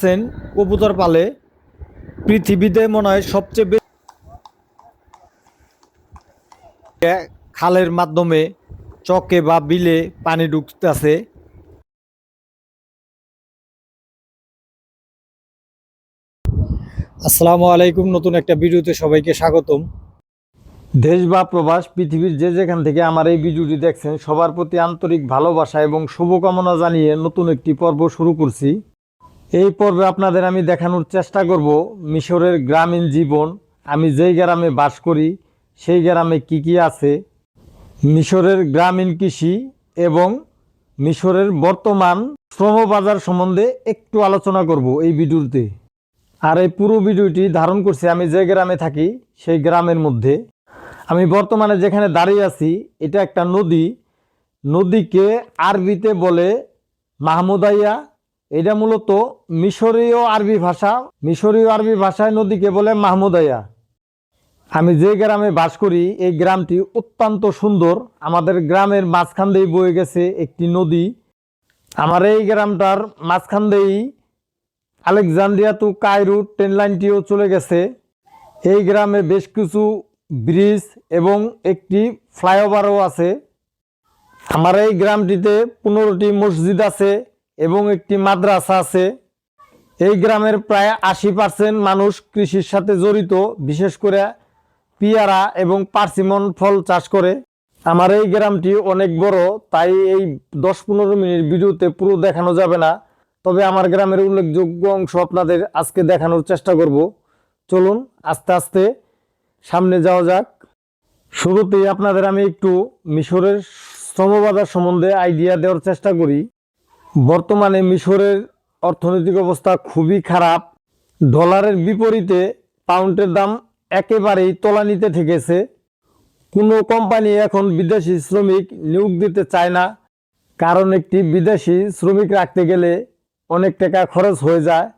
আছেন কবুতর পালে, পৃথিবীতে মনে হয় সবচেয়ে বেশি খালের মাধ্যমে চকে বা বিলে পানি ঢুকতেছে। আসসালামু আলাইকুম, নতুন একটা ভিডিওতে সবাইকে স্বাগতম। দেশ বা প্রবাস, পৃথিবীর যে যেখান থেকে আমার এই ভিডিওটি দেখছেন, সবার প্রতি আন্তরিক ভালোবাসা এবং শুভকামনা জানিয়ে নতুন একটি পর্ব শুরু করছি। এই পর্বে আপনাদের আমি দেখানোর চেষ্টা করব মিশরের গ্রামীণ জীবন। আমি যেই গ্রামে বাস করি, সেই গ্রামে কি কি আছে? মিশরের গ্রামীণ কৃষি এবং মিশরের বর্তমান শ্রমবাজার সম্বন্ধে একটু আলোচনা করব এই ভিডিওতে। আর এই পুরো ভিডিওটি ধারণ করছি আমি যে গ্রামে থাকি, সেই গ্রামের মধ্যে। আমি বর্তমানে যেখানে দাঁড়িয়ে আছি, এটা একটা নদী। নদীকে আরবিতে বলে মাহমুদাইয়া এটা মূলত মিশরীয় আরবি ভাষা। মিশরীয় আরবি ভাষায় নদীকে বলে মাহমুদাইয়া। আমি যে গ্রামে বাস করি, এই গ্রামটি অত্যন্ত সুন্দর। আমাদের গ্রামের মাঝখান দিয়ে বয়ে গেছে একটি নদী। আমার এই গ্রামটার মাঝখান দিয়েই আলেকজান্দ্রিয়া টু কায়রু ট্রেন লাইনটিও চলে গেছে। এই গ্রামে বেশ কিছু ব্রিজ এবং একটি ফ্লাইওভারও আছে। আমার এই গ্রামটিতে পনেরোটি মসজিদ আছে। এবং একটি মাদ্রাসা আছে। এই গ্রামের প্রায় আশি পার্সেন্ট মানুষ কৃষির সাথে জড়িত, বিশেষ করে পিয়ারা এবং পার্সিমন ফল চাষ করে। আমার এই গ্রামটি অনেক বড়, তাই এই দশ পনেরো মিনিট ভিডিওতে পুরো দেখানো যাবে না। তবে আমার গ্রামের উল্লেখযোগ্য অংশ আপনাদের আজকে দেখানোর চেষ্টা করব। চলুন, আস্তে আস্তে সামনে যাওয়া যাক। শুরুতেই আপনাদের আমি একটু মিশরের শ্রমবাজার সম্বন্ধে আইডিয়া দেওয়ার চেষ্টা করি। বর্তমানে মিশরের অর্থনৈতিক অবস্থা খুবই খারাপ। ডলারের বিপরীতে পাউন্ডের দাম একেবারেই তলানিতে ঠেকেছে। কোনো কোম্পানি এখন বিদেশি শ্রমিক নিয়োগ দিতে চায় না, কারণ একটি বিদেশি শ্রমিক রাখতে গেলে অনেক টাকা খরচ হয়ে যায়।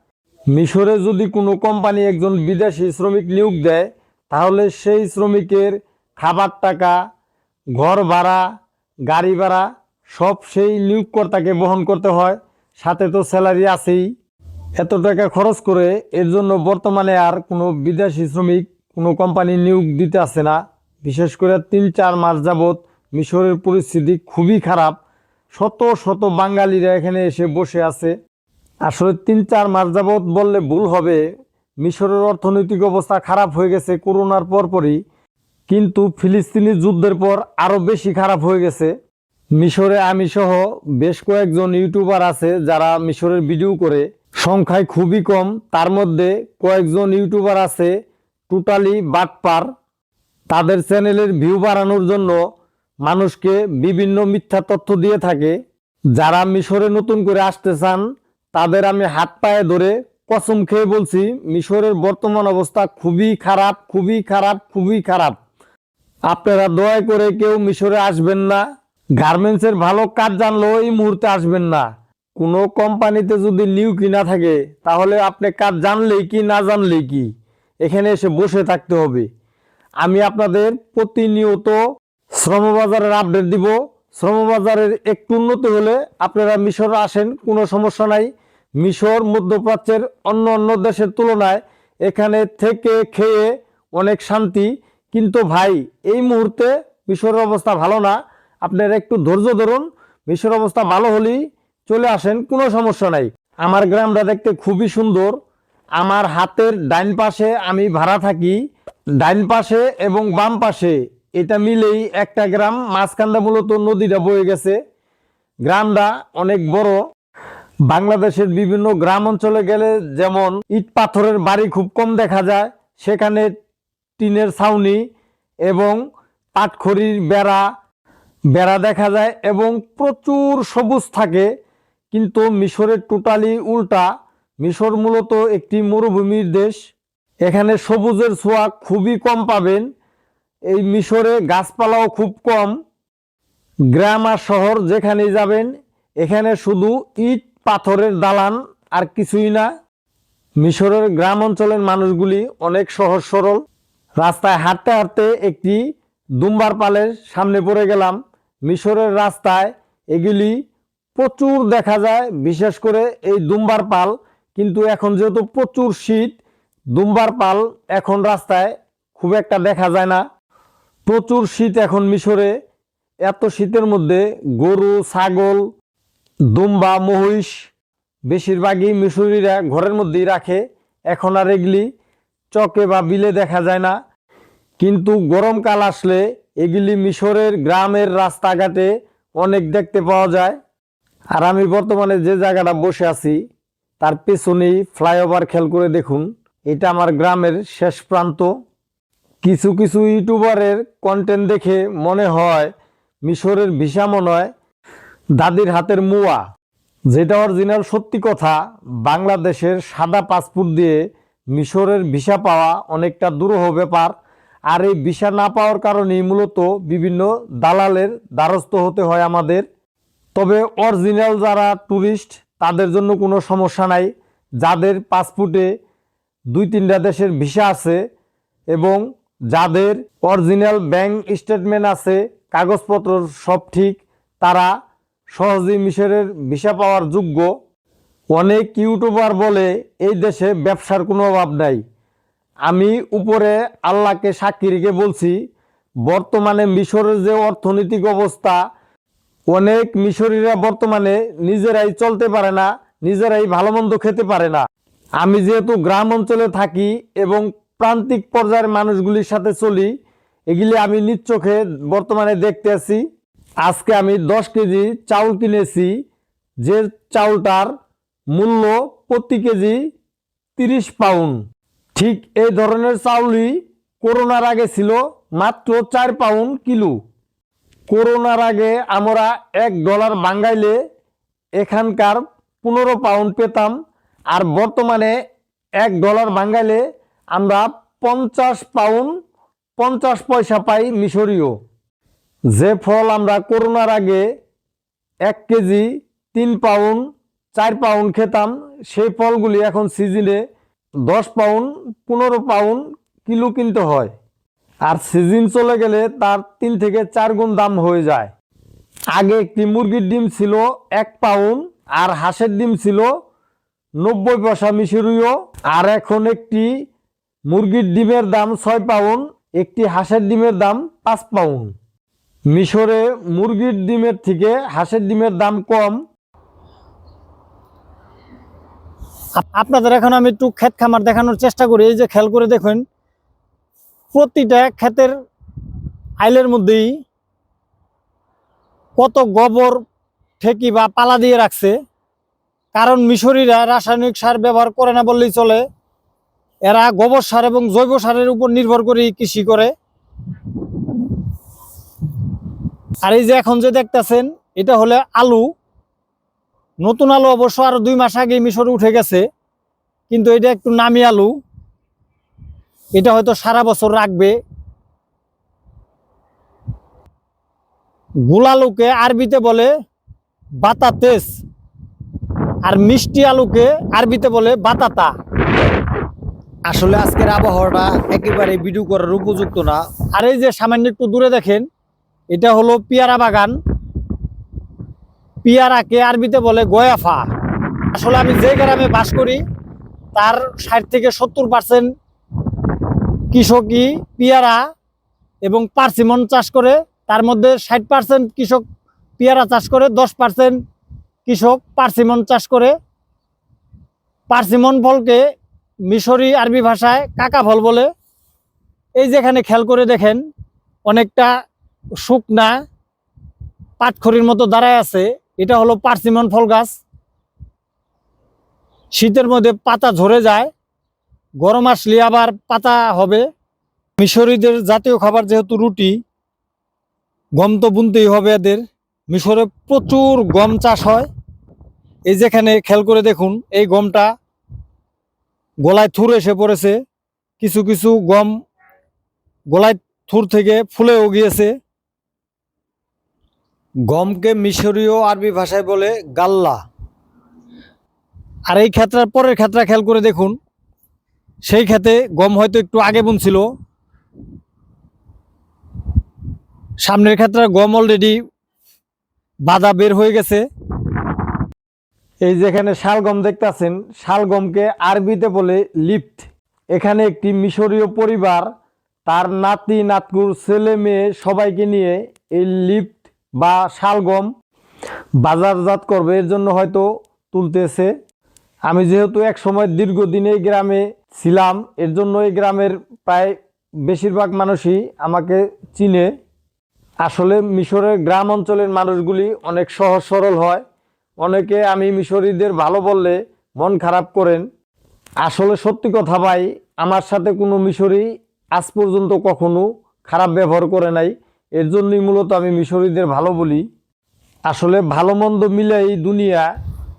মিশরে যদি কোনো কোম্পানি একজন বিদেশি শ্রমিক নিয়োগ দেয়, তাহলে সেই শ্রমিকের খাবার টাকা, ঘর ভাড়া, গাড়ি ভাড়া সব সেই নিয়োগকর্তাকে বহন করতে হয়। সাথে তো স্যালারি আছেই। এত টাকা খরচ করে এর জন্য বর্তমানে আর কোনো বিদেশি শ্রমিক, কোনো কোম্পানি নিয়োগ দিতে আসে না। বিশেষ করে তিন চার মাস যাবৎ মিশরের পরিস্থিতি খুবই খারাপ। শত শত বাঙালিরা এখানে এসে বসে আছে। আসলে তিন চার মাস যাবৎ বললে ভুল হবে। মিশরের অর্থনৈতিক অবস্থা খারাপ হয়ে গেছে করোনার পরপরই। কিন্তু ফিলিস্তিনি যুদ্ধের পর আরও বেশি খারাপ হয়ে গেছে। মিশরে আমি সহ বেশ কয়েকজন ইউটিউবার আছে যারা মিশরের ভিডিও করে। সংখ্যায় খুবই কম, তার মধ্যে কয়েকজন ইউটিউবার আছে টোটালি বাটপার তাদের চ্যানেলের ভিউ বাড়ানোর জন্য মানুষকে বিভিন্ন মিথ্যা তথ্য দিয়ে থাকে। যারা মিশরে নতুন করে আসতে চান, তাদের আমি হাত পায়ে ধরে কসম খেয়ে বলছি, মিশরের বর্তমান অবস্থা খুবই খারাপ খুবই খারাপ খুবই খারাপ। আপনারা দয়া করে কেউ মিশরে আসবেন না। গার্মেন্টসের ভালো কাজ জানলেও এই মুহূর্তে আসবেন না। কোনো কোম্পানিতে যদি নিউ কি না থাকে, তাহলে আপনি কাজ জানলেই কি, না জানলেই কি? এখানে এসে বসে থাকতে হবে। আমি আপনাদের প্রতিনিয়ত শ্রমবাজারের আপডেট দিব। শ্রমবাজারের একটু উন্নতি হলে আপনারা মিশর আসেন, কোনো সমস্যা নাই। মিশর, মধ্যপ্রাচ্যের অন্য অন্য দেশের তুলনায় এখানে থেকে খেয়ে অনেক শান্তি। কিন্তু ভাই, এই মুহূর্তে মিশরের অবস্থা ভালো না। আপনারা একটু ধৈর্য ধরুন, মিশর অবস্থা ভালো হলেই চলে আসেন, কোনো সমস্যা নাই। আমার গ্রামটা দেখতে খুবই সুন্দর। আমার হাতের ডাইন পাশে আমি ভাড়া থাকি ডাইন পাশে এবং বাম পাশে। এটা মিলেই একটা গ্রাম, মাঝখানটা মূলত নদীটা বয়ে গেছে। গ্রামটা অনেক বড়। বাংলাদেশের বিভিন্ন গ্রাম অঞ্চলে গেলে যেমন ইট পাথরের বাড়ি খুব কম দেখা যায়, সেখানে টিনের ছাউনি এবং পাটখড়ির বেড়া বেড়া দেখা যায় এবং প্রচুর সবুজ থাকে। কিন্তু মিশরের টোটালি উল্টা। মিশর মূলত একটি মরুভূমির দেশ। এখানে সবুজের ছোঁয়া খুবই কম পাবেন। এই মিশরে গাছপালাও খুব কম। গ্রাম আর শহর যেখানে যাবেন, এখানে শুধু ইট, পাথরের দালান আর কিছুই না। মিশরের গ্রাম অঞ্চলের মানুষগুলি অনেক সহজ সরল। রাস্তায় হাঁটতে হাঁটতে একটি দুম্বার পালের সামনে পড়ে গেলাম। মিশরের রাস্তায় এগুলি প্রচুর দেখা যায়, বিশেষ করে এই দুম্বার পাল। কিন্তু এখন যেহেতু প্রচুর শীত, দুম্বার পাল এখন রাস্তায় খুব একটা দেখা যায় না। প্রচুর শীত এখন মিশরে। এত শীতের মধ্যে গরু, ছাগল, দুম্বা, মহিষ বেশিরভাগই মিশরীরা ঘরের মধ্যেই রাখে। এখন আর এগুলি চকে বা বিলে দেখা যায় না। কিন্তু গরমকাল আসলে এগুলি মিশরের গ্রামের রাস্তাঘাটে অনেক দেখতে পাওয়া যায়। আর আমি বর্তমানে যে জায়গাটা বসে আছি, তার পেছনেই ফ্লাইওভার খেয়াল করে দেখুন। এটা আমার গ্রামের শেষ প্রান্ত। কিছু কিছু ইউটিউবারের কন্টেন্ট দেখে মনে হয় মিশরের ভিসা মনে হয় দাদির হাতের মুয়া। যেটা অরিজিনাল সত্যি কথা, বাংলাদেশের সাদা পাসপোর্ট দিয়ে মিশরের ভিসা পাওয়া অনেকটা দুরূহ ব্যাপার। আর এই ভিসা না পাওয়ার কারণেই মূলত বিভিন্ন দালালের দ্বারস্থ হতে হয় আমাদের। তবে অরিজিনাল যারা ট্যুরিস্ট তাদের জন্য কোনো সমস্যা নাই। যাদের পাসপোর্টে দুই তিনটা দেশের ভিসা আছে এবং যাদের অরিজিনাল ব্যাংক স্টেটমেন্ট আছে, কাগজপত্র সব ঠিক, তারা সহজেই মিশরের ভিসা পাওয়ার যোগ্য। অনেক ইউটিউবার বলে, এই দেশে ব্যবসার কোনো অভাব নাই। আমি উপরে আল্লাহকে সাক্ষী রেখে বলছি, বর্তমানে মিশরের যে অর্থনৈতিক অবস্থা, অনেক মিশরীরা বর্তমানে নিজেরাই চলতে পারে না, নিজেরাই ভালো মন্দ খেতে পারে না। আমি যেহেতু গ্রাম অঞ্চলে থাকি এবং প্রান্তিক পর্যায়ের মানুষগুলির সাথে চলি, এগুলি আমি নিজ চোখে বর্তমানে দেখতে আছি। আজকে আমি দশ কেজি চাউল কিনেছি, যে চাউলটার মূল্য প্রতি কেজি তিরিশ পাউন্ড। ঠিক এই ধরনের চাউলই করোনার আগে ছিল মাত্র চার পাউন্ড কিলো। করোনার আগে আমরা এক ডলার বাঙ্গাইলে এখানকার পনেরো পাউন্ড পেতাম আর বর্তমানে এক ডলার বাঙ্গাইলে আমরা পঞ্চাশ পাউন্ড, পঞ্চাশ পয়সা পাই মিশরীয়। যে ফল আমরা করোনার আগে এক কেজি তিন পাউন্ড, চার পাউন্ড খেতাম, সেই ফলগুলি এখন সিজনে দশ পাউন্ড, পনেরো পাউন্ড কিলো কিনতে হয়। আর সিজন চলে গেলে তার তিন থেকে চার গুণ দাম হয়ে যায়। আগে একটি মুরগির ডিম ছিল এক পাউন্ড, আর হাঁসের ডিম ছিল নব্বই পয়সা মিশরীয়। আর এখন একটি মুরগির ডিমের দাম ছয় পাউন্ড, একটি হাঁসের ডিমের দাম পাঁচ পাউন্ড। মিশরে মুরগির ডিমের থেকে হাঁসের ডিমের দাম কম আপনাদের এখন আমি একটু ক্ষেত খামার দেখানোর চেষ্টা করি। এই যে খেয়াল করে দেখুন, প্রতিটা ক্ষেতের আইলের মধ্যেই কত গোবর, ঠেকি বা পালা দিয়ে রাখছে। কারণ মিশরীরা রাসায়নিক সার ব্যবহার করে না বললেই চলে। এরা গোবর সার এবং জৈব সারের উপর নির্ভর করে কৃষি করে। আর এই যে এখন যে দেখতেছেন, এটা হলে আলু। নতুন আলু অবশ্য আরও দুই মাস আগে মিশরে উঠে গেছে কিন্তু এটা একটু নামি আলু। এটা হয়তো সারা বছর রাখবে। গুলালুকে আরবিতে বলে বাতাতেস আর মিষ্টি আলুকে আরবিতে বলে বাতাতা। আসলে আজকের আবহাওয়াটা একেবারে ভিডিও করার উপযুক্ত না। আর এই যে সামান্য একটু দূরে দেখেন এটা হলো পিয়ারা বাগান। পিয়ারাকে আরবিতে বলে গয়াফা। আসলে আমি যে গ্রামে বাস করি, তার ষাট থেকে সত্তর পার্সেন্ট কৃষকই পিয়ারা এবং পার্সিমন চাষ করে। তার মধ্যে ষাট পার্সেন্ট কৃষক পিয়ারা চাষ করে, দশ পার্সেন্ট কৃষক পার্সিমন চাষ করে। পার্সিমন ফলকে মিশরি আরবি ভাষায় কাকা ফল বলে। এই যেখানে খেয়াল করে দেখেন, অনেকটা শুকনা পাটখড়ির মতো দাঁড়ায় আছে। এটা হলো পার্সিমন ফল গাছ। শীতের মধ্যে পাতা ঝরে যায়, গরম আসলে আবার পাতা হবে। মিশরীদের জাতীয় খাবার যেহেতু রুটি, গম তো বুনতেই হবে এদের। মিশরে প্রচুর গম চাষ হয়। এই যেখানে খেয়াল করে দেখুন, এই গমটা গলায় থুর এসে পড়েছে। কিছু কিছু গম গলায় থুর থেকে ফুলেও গিয়েছে। গমকে মিশরীয় আরবি ভাষায় বলে গাল্লা। আর এই ক্ষেত্রার পরের ক্ষেত্রা খেয়াল করে দেখুন, সেই ক্ষেতে গম হয়তো একটু আগে বুনছিল সামনের ক্ষেত্রে গম অলরেডি বাধা বের হয়ে গেছে। এই যেখানে শালগম দেখতাছেন শালগমকে আরবিতে বলে লিফট। এখানে একটি মিশরীয় পরিবার, তার নাতি, নাতকুর, ছেলে, মেয়ে সবাইকে নিয়ে এই লিফট বা শালগম বাজারজাত করবে, এর জন্য হয়তো তুলতেছে। আমি যেহেতু এক সময় দীর্ঘদিন এই গ্রামে ছিলাম, এর জন্য এই গ্রামের প্রায় বেশিরভাগ মানুষই আমাকে চিনে। আসলে মিশরের গ্রাম অঞ্চলের মানুষগুলি অনেক সহজ সরল হয়। অনেকে আমি মিশরীদের ভালো বললে মন খারাপ করেন। আসলে সত্যি কথা ভাই, আমার সাথে কোনো মিশরি আজ পর্যন্ত কখনো খারাপ ব্যবহার করে নাই। এর জন্যই মূলত আমি মিশরীদের ভালো বলি। আসলে ভালো মন্দ মিলে এই দুনিয়া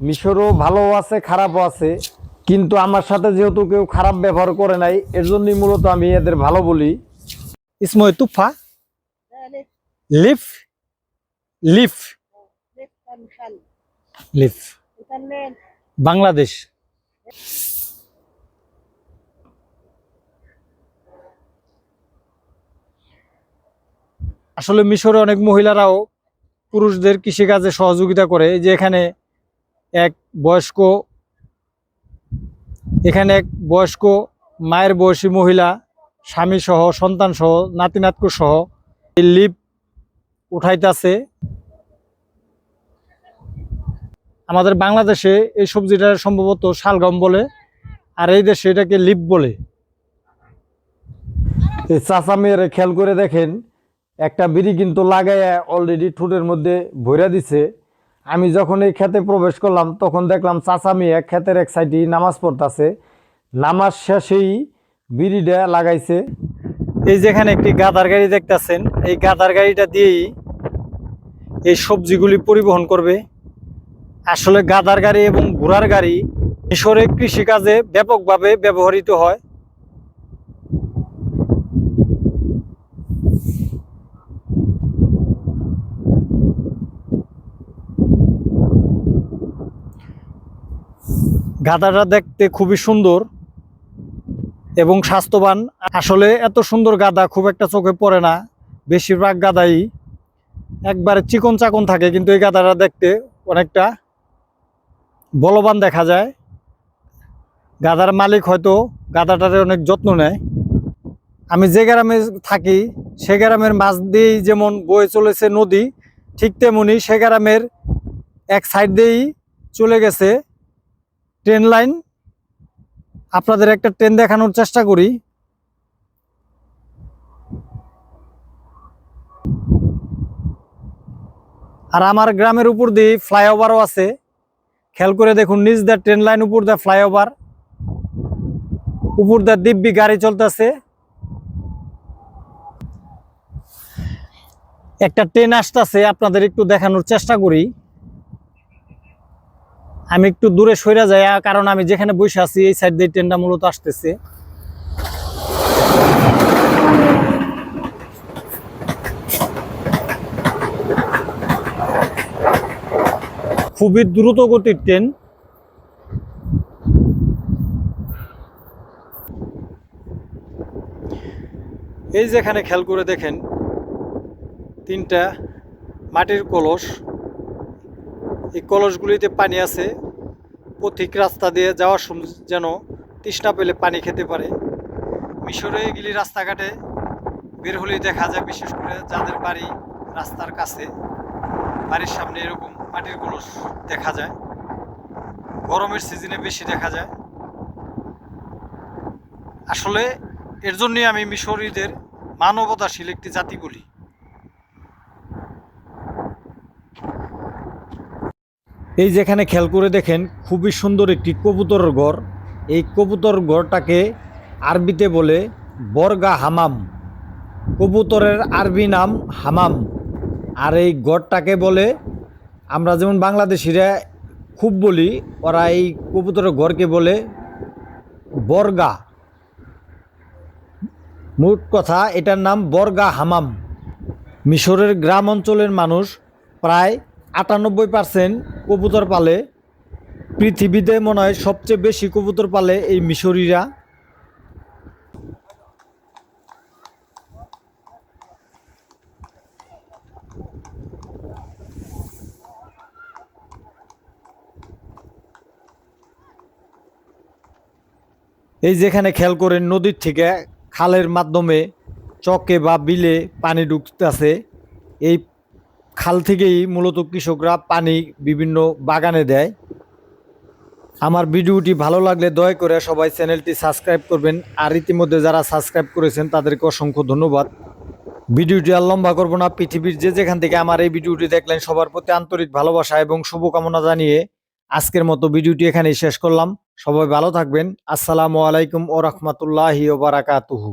মিশরও ভালো আছে খারাপও আছে। কিন্তু আমার সাথে যেহেতু কেউ খারাপ ব্যবহার করে নাই এর জন্যই মূলত আমি এদের ভালো বলি। ইসময় তুফা লিফ লিফ লিফ বাংলাদেশ। আসলে মিশরে অনেক মহিলারাও পুরুষদের কৃষিকাজে সহযোগিতা করে। যে এখানে এক বয়স্ক, এখানে এক বয়স্ক মায়ের বয়সী মহিলা, স্বামী সহ, সন্তান সহ নাতি নাতকু সহ এই লিপ উঠাইতেছে। আমাদের বাংলাদেশে এই সবজিটা সম্ভবত শালগম বলে, আর এই দেশে এটাকে লিপ বলে। চাচা মেয়েরা খেয়াল করে দেখেন একটা বিড়ি কিন্তু লাগাইয়া অলরেডি ঠোঁটের মধ্যে ভইরা দিছে। আমি যখন এই খেতে প্রবেশ করলাম, তখন দেখলাম চাচা মেয়ে ক্ষেতের এক সাইডে নামাজ পড়তাছে। নামাজ শেষেই বিড়িটা লাগাইছে। এই যেখানে একটি গাদার গাড়ি দেখতেছেন, এই গাদার গাড়িটা দিয়েই এই সবজিগুলি পরিবহন করবে। আসলে গাদার গাড়ি এবং ঘোড়ার গাড়ি মিশরে কৃষিকাজে ব্যাপকভাবে ব্যবহৃত হয়। গাদাটা দেখতে খুবই সুন্দর এবং স্বাস্থ্যবান। আসলে এত সুন্দর গাদা খুব একটা চোখে পড়ে না, বেশিরভাগ গাদাই একবারে চিকন চাকন থাকে, কিন্তু এই গাদাটা দেখতে অনেকটা বলবান দেখা যায়। গাদার মালিক হয়তো গাদাটারে অনেক যত্ন নেয়। আমি যে গ্রামে থাকি, সে গ্রামের মাছ দিয়েই যেমন বয়ে চলেছে নদী, ঠিক তেমনি সে গ্রামের এক সাইড দিয়েই চলে গেছে। Train line. আপনাদের একটা ট্রেন দেখানোর চেষ্টা করি। আর আমার গ্রামের উপর দিয়ে ফ্লাইওভারও আছে। খেয়াল করে দেখুন নিজ দা ট্রেন লাইন, উপর দা ফ্লাইওভার। উপর দা দিব্যি গাড়ি চলতেছে। একটা ট্রেন আসতেছে, আপনাদের একটু দেখানোর চেষ্টা করি। আমি একটু দূরে সইরা যাই কারণ আমি যেখানে বসে আছি, এই সাইড দিয়ে ট্রেনটা মূলত আসতেছে। খুবই দ্রুত গতির ট্রেন এই যেখানে খেয়াল করে দেখেন, তিনটা মাটির কলস। এই কলসগুলিতে পানি আছে। পথিক রাস্তা দিয়ে যাওয়ার সময় যেন তৃষ্ণা পেলে পানি খেতে পারে। মিশরে এগুলি রাস্তাঘাটে বের হলেই দেখা যায়, বিশেষ করে যাদের বাড়ি রাস্তার কাছে, বাড়ির সামনে এরকম মাটির কলস দেখা যায়। গরমের সিজনে বেশি দেখা যায়। আসলে এর জন্যই আমি মিশরীদের মানবতাশীল একটি জাতি বলি। এই যেখানে খেয়াল করে দেখেন, খুবই সুন্দর একটি কবুতরের ঘর। এই কবুতর ঘরটাকে আরবিতে বলে বর্গা হামাম। কবুতরের আরবি নাম হামাম। আর এই গড়টাকে বলে, আমরা যেমন বাংলাদেশিরা খুব বলি, ওরা এই কবুতরের ঘরকে বলে বর্গা। মোট কথা, এটার নাম বর্গা হামাম। মিশরের গ্রাম অঞ্চলের মানুষ প্রায় আটানব্বই পার্সেন্ট কবুতর পালে। পৃথিবীতে মনে হয় সবচেয়ে বেশি কবুতর পালে এই মিশরীরা। এই যেখানে খেয়াল করেন, নদীর থেকে খালের মাধ্যমে চকে বা বিলে পানি ঢুকতেছে। এই খাল থেকেই মূলত কৃষকরা পানি বিভিন্ন বাগানে দেয়। আমার ভিডিওটি ভালো লাগলে দয়া করে সবাই চ্যানেলটি সাবস্ক্রাইব করবেন। আর ইতিমধ্যে যারা সাবস্ক্রাইব করেছেন, তাদেরকে অসংখ্য ধন্যবাদ। ভিডিওটি আর লম্বা করব না। পৃথিবীর যে যেখান থেকে আমার এই ভিডিওটি দেখলেন, সবার প্রতি আন্তরিক ভালোবাসা এবং শুভকামনা জানিয়ে আজকের মতো ভিডিওটি এখানেই শেষ করলাম। সবাই ভালো থাকবেন। আসসালামু আলাইকুম ও রহমতুল্লাহি ও বারাকাতুহু